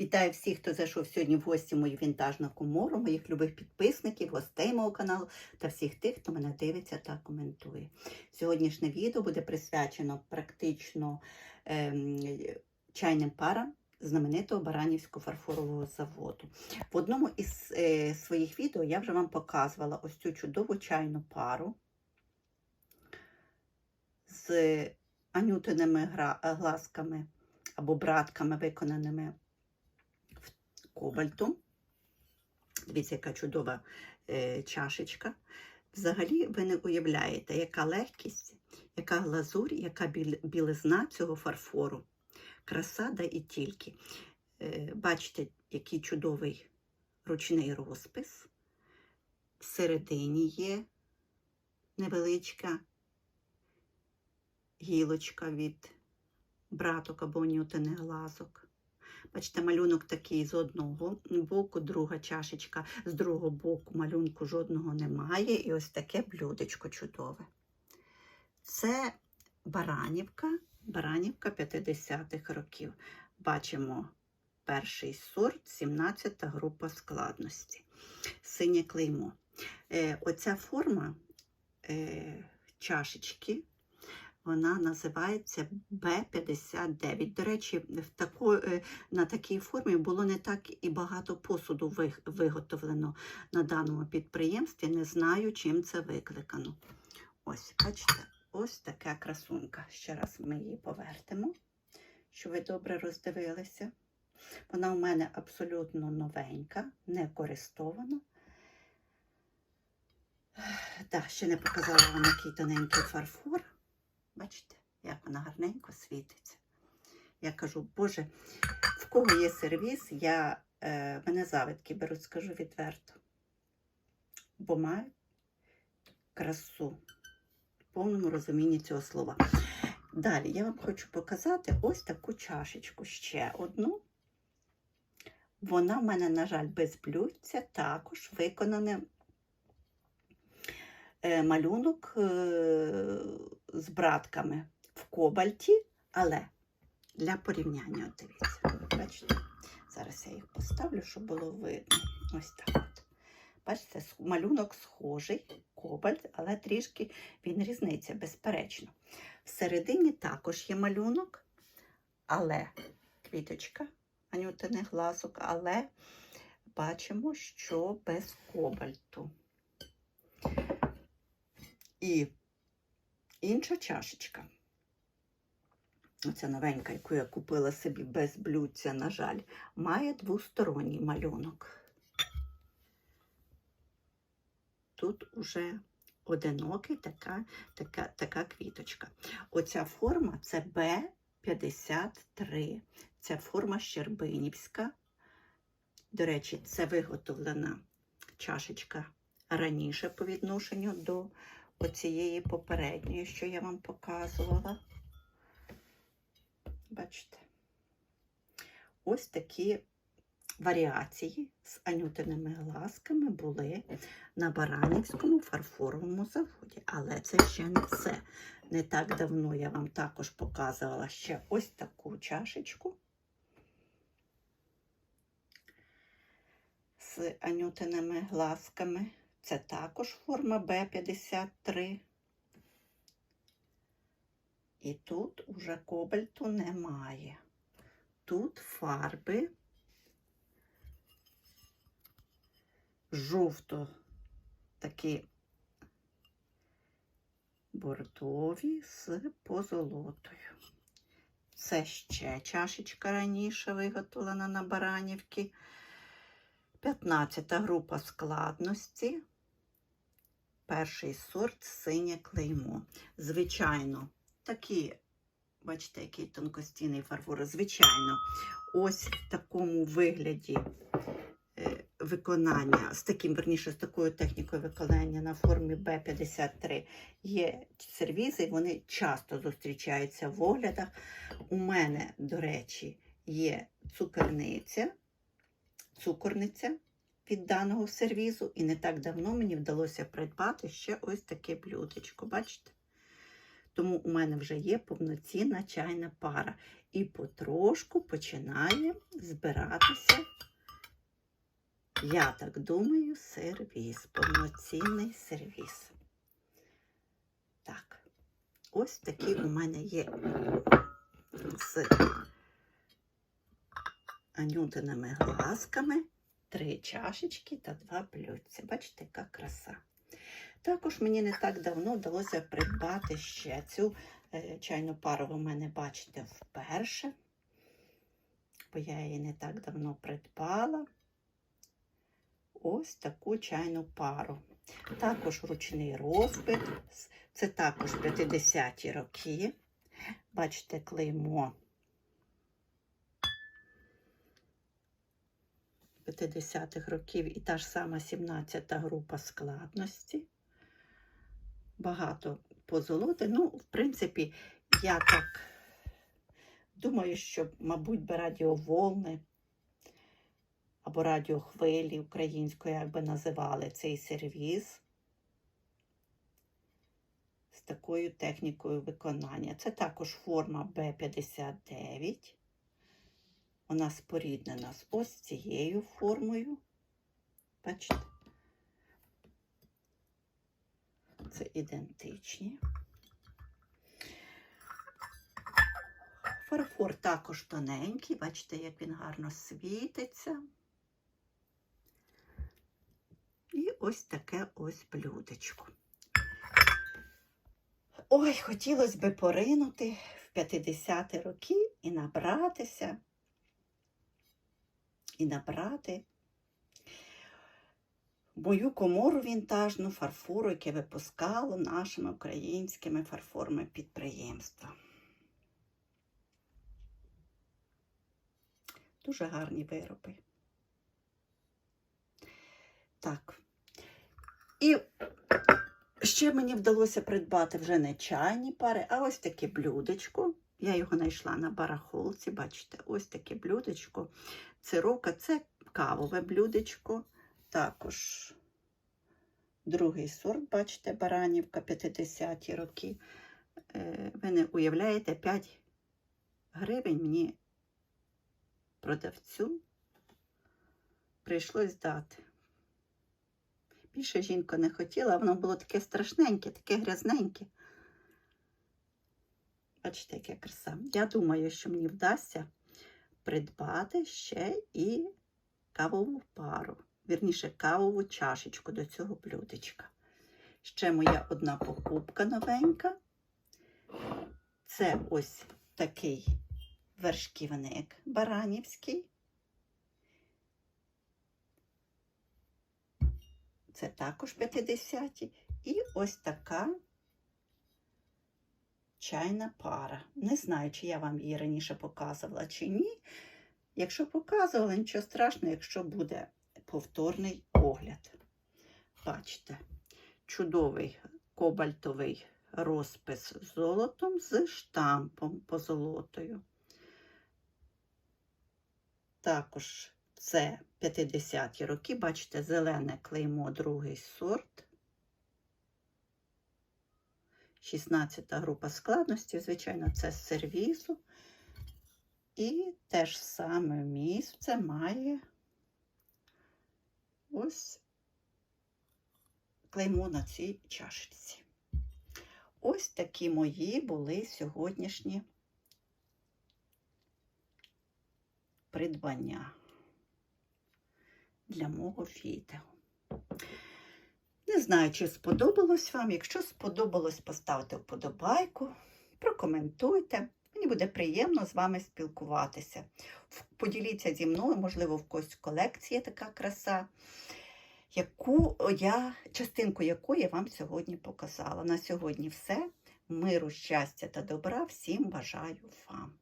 Вітаю всіх, хто зайшов сьогодні в гості мою вінтажну комору, моїх любих підписників, гостей мого каналу та всіх тих, хто мене дивиться та коментує. Сьогоднішнє відео буде присвячено практично ем, чайним парам знаменитого Баранівського фарфорового заводу. В одному із е, своїх відео я вже вам показувала ось цю чудову чайну пару з анютиними гра- глазками або братками, виконаними в кобальту. Дивіться, яка чудова е, чашечка. Взагалі, ви не уявляєте, яка легкість, яка глазурь, яка біл- білизна цього фарфору. Краса да і тільки. Е, бачите, який чудовий ручний розпис. Всередині є невеличка гілочка від браток або нютених глазок. Бачите, малюнок такий з одного боку, друга чашечка, з другого боку малюнку жодного немає. І ось таке блюдечко чудове. Це баранівка, баранівка 50-х років. Бачимо перший сорт, 17-та група складності. Синє клеймо. Е, оця форма е, чашечки вона називається Б-59. До речі, в тако, е, на такій формі було не так і багато посуду виготовлено на даному підприємстві. Не знаю, чим це викликано. Ось, бачите, ось така красунка. Ще раз ми її повертимо, щоб ви добре роздивилися. Вона у мене абсолютно новенька, не користована. Так, ще не показала вам який тоненький фарфор. Бачите, як вона гарненько світиться. Я кажу, Боже, в кого є сервіс, я, е, мене завидки беруть, скажу відверто. Бо мають красу в повному розумінні цього слова. Далі я вам хочу показати ось таку чашечку ще одну. Вона в мене, на жаль, без блюдця, також виконане е, малюнок е, з братками в кобальті, але для порівняння, от дивіться, бачите, зараз я їх поставлю, щоб було видно. Ось так от. Бачите, малюнок схожий, кобальт, але трішки він різниця, безперечно. Всередині також є малюнок, але квіточка, анютиних глазок, але бачимо, що без кобальту. І інша чашечка. Оця новенька, яку я купила собі без блюдця, на жаль, має двосторонній малюнок. Тут уже одинокий така, така, така квіточка. Оця форма це Б53. Це форма Щербинівська. До речі, це виготовлена чашечка раніше по відношенню до оцієї попередньої, що я вам показувала. Бачите? Ось такі варіації з анютиними глазками були на Баранівському фарфоровому заводі. Але це ще не все. Не так давно я вам також показувала ще ось таку чашечку з анютиними глазками. Це також форма Б53. І тут уже кобальту немає. Тут фарби жовто такі бордові з позолотою. Це ще чашечка раніше виготовлена на Баранівці. 15 група складності. Перший сорт синє клеймо. Звичайно, такі, бачите, який тонкостійний фарфор. Звичайно, ось в такому вигляді е, виконання, з таким, верніше, з такою технікою виконання на формі Б53 є сервізи, вони часто зустрічаються в оглядах. У мене, до речі, є цукерниця, цукорниця від даного сервізу, і не так давно мені вдалося придбати ще ось таке блюдечко. Бачите? Тому у мене вже є повноцінна чайна пара. і потрошку починає збиратися, я так думаю, сервіс, повноцінний сервіс. Так, ось такі у мене є з анютиними глазками три чашечки та два блюдця. Бачите, яка краса. Також мені не так давно вдалося придбати ще цю е, чайну пару. Ви мене бачите вперше, бо я її не так давно придбала. Ось таку чайну пару. Також ручний розпит. Це також 50-ті роки. Бачите, клеймо 50-х років і та ж сама 17-та група складності. Багато позолоти. Ну, в принципі, я так думаю, що, мабуть, би радіоволни або радіохвилі українською, як би називали цей сервіз з такою технікою виконання. Це також форма Б59. Вона споріднена з ось цією формою. Бачите? Це ідентичні. Фарфор також тоненький, бачите, як він гарно світиться. І ось таке ось блюдечко. Ой, хотілося би поринути в 50-ті роки і набратися, і набрати мою комору вінтажну фарфору, яке випускало нашими українськими фарфорами підприємства. Дуже гарні вироби. Так. І ще мені вдалося придбати вже не чайні пари, а ось таке блюдечко. Я його знайшла на барахолці, бачите, ось таке блюдечко. Це це кавове блюдечко. Також другий сорт, бачите, баранівка 50-ті роки. Е, Ви не уявляєте, 5 гривень мені продавцю прийшлось дати. Більше жінка не хотіла, воно було таке страшненьке, таке грязненьке. Бачите, яка краса. Я думаю, що мені вдасться придбати ще і кавову пару, вірніше, кавову чашечку до цього блюдечка. Ще моя одна покупка новенька. Це ось такий вершківник баранівський. Це також 50-ті. І ось така чайна пара. Не знаю, чи я вам її раніше показувала, чи ні. Якщо показувала, нічого страшного, якщо буде повторний огляд. Бачите, чудовий кобальтовий розпис золотом з штампом позолотою. Також це 50-ті роки, бачите, зелене клеймо, другий сорт. 16 група складності, звичайно, це з сервізу. І те ж саме місце має ось клеймо на цій чашечці. Ось такі мої були сьогоднішні придбання для мого відео. Знаю, чи сподобалось вам. Якщо сподобалось, поставте вподобайку, прокоментуйте. Мені буде приємно з вами спілкуватися. Поділіться зі мною, можливо, в когось є така краса, яку я, частинку якої я вам сьогодні показала. На сьогодні все. Миру, щастя та добра всім бажаю вам.